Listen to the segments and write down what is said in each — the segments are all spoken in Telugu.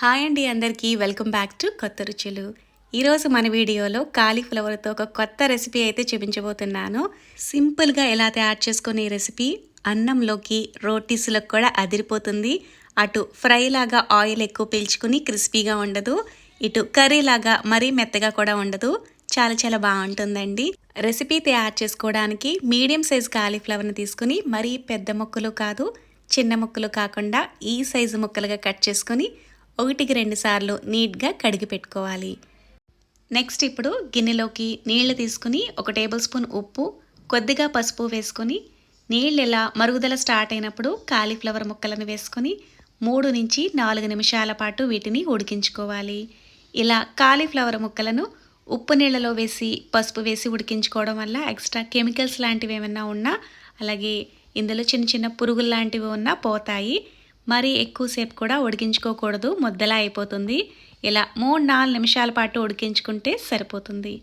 హాయ్ అండి అందరికీ వెల్కమ్ బ్యాక్ టు కొత్త రుచులు. ఈరోజు మన వీడియోలో కాలీఫ్లవర్తో ఒక కొత్త రెసిపీ అయితే చూపించబోతున్నాను. సింపుల్గా ఎలా తయారు చేసుకునే ఈ రెసిపీ అన్నంలోకి రోటీస్లకు కూడా అదిరిపోతుంది. అటు ఫ్రై లాగా ఆయిల్ ఎక్కువ పీల్చుకుని క్రిస్పీగా ఉండదు. ఇటు కర్రీ లాగా మరీ మెత్తగా కూడా ఉండదు. చాలా చాలా బాగుంటుందండి. రెసిపీ తయారు చేసుకోవడానికి మీడియం సైజ్ కాలీఫ్లవర్ని తీసుకుని మరీ పెద్ద ముక్కలు కాదు చిన్న ముక్కలు కాకుండా ఈ సైజు ముక్కలుగా కట్ చేసుకొని ఒకటికి రెండు సార్లు నీట్గా కడిగి పెట్టుకోవాలి. నెక్స్ట్ ఇప్పుడు గిన్నెలోకి నీళ్ళు తీసుకుని ఒక టేబుల్ స్పూన్ ఉప్పు కొద్దిగా పసుపు వేసుకొని నీళ్ళు ఇలా మరుగుదల స్టార్ట్ అయినప్పుడు కాలీఫ్లవర్ ముక్కలను వేసుకొని మూడు నుంచి నాలుగు నిమిషాల పాటు వీటిని ఉడికించుకోవాలి. ఇలా కాలీఫ్లవర్ ముక్కలను ఉప్పు నీళ్ళలో వేసి పసుపు వేసి ఉడికించుకోవడం వల్ల ఎక్స్ట్రా కెమికల్స్ లాంటివి ఏమైనా ఉన్నా అలాగే ఇందులో చిన్న చిన్న పురుగులు లాంటివి ఉన్నా పోతాయి. మరీ ఎక్కువసేపు కూడా ఉడికించుకోకూడదు. ముద్దలా అయిపోతుంది. ఇలా మూడు నాలుగు నిమిషాల పాటు ఉడికించుకుంటే సరిపోతుంది.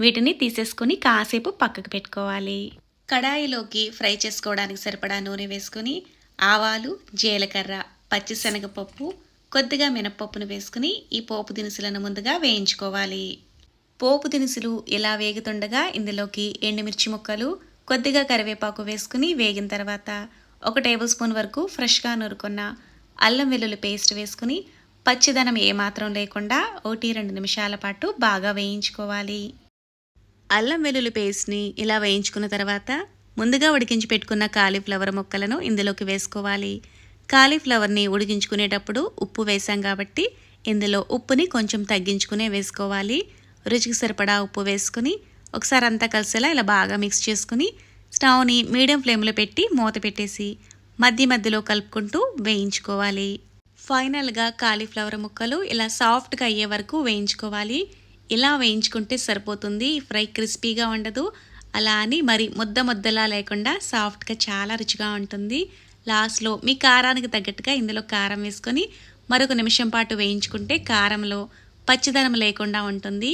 వీటిని తీసేసుకొని కాసేపు పక్కకు పెట్టుకోవాలి. కడాయిలోకి ఫ్రై చేసుకోవడానికి సరిపడా నూనె వేసుకొని ఆవాలు జీలకర్ర పచ్చిశనగపప్పు కొద్దిగా మినప్పప్పును వేసుకుని ఈ పోపు దినుసులను ముందుగా వేయించుకోవాలి. పోపు దినుసులు ఇలా వేగుతుండగా ఇందులోకి ఎండుమిర్చి ముక్కలు కొద్దిగా కరివేపాకు వేసుకుని వేగిన తర్వాత ఒక టేబుల్ స్పూన్ వరకు ఫ్రెష్గా నూరుకున్న అల్లం వెల్లుల్లి పేస్ట్ వేసుకుని పచ్చిదనం ఏమాత్రం లేకుండా ఒకటి రెండు నిమిషాల పాటు బాగా వేయించుకోవాలి. అల్లం వెల్లుల్లి పేస్ట్ని ఇలా వేయించుకున్న తర్వాత ముందుగా ఉడికించి పెట్టుకున్న కాలీఫ్లవర్ ముక్కలను ఇందులోకి వేసుకోవాలి. కాలీఫ్లవర్ని ఉడికించుకునేటప్పుడు ఉప్పు వేసాం కాబట్టి ఇందులో ఉప్పుని కొంచెం తగ్గించుకునే వేసుకోవాలి. రుచికి సరిపడా ఉప్పు వేసుకుని ఒకసారి అంతా కలిసేలా ఇలా బాగా మిక్స్ చేసుకుని స్టవ్ని మీడియం ఫ్లేమ్లో పెట్టి మూత పెట్టేసి మధ్య మధ్యలో కలుపుకుంటూ వేయించుకోవాలి. ఫైనల్గా కాలీఫ్లవర్ ముక్కలు ఇలా సాఫ్ట్గా అయ్యే వరకు వేయించుకోవాలి. ఇలా వేయించుకుంటే సరిపోతుంది. ఫ్రై క్రిస్పీగా ఉండదు. అలా అని మరి ముద్ద ముద్దలా లేకుండా సాఫ్ట్గా చాలా రుచిగా ఉంటుంది. లాస్ట్లో మీ కారానికి తగ్గట్టుగా ఇందులో కారం వేసుకొని మరొక నిమిషం పాటు వేయించుకుంటే కారంలో పచ్చిదనం లేకుండా ఉంటుంది.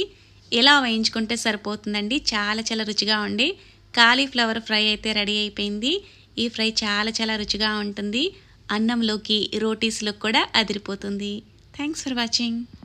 ఇలా వేయించుకుంటే సరిపోతుందండి. చాలా చాలా రుచిగా ఉండి కాలీఫ్లవర్ ఫ్రై అయితే రెడీ అయిపోయింది. ఈ ఫ్రై చాలా చాలా రుచిగా ఉంటుంది. అన్నంలోకి రోటీస్లో కూడా అదిరిపోతుంది. Thanks for watching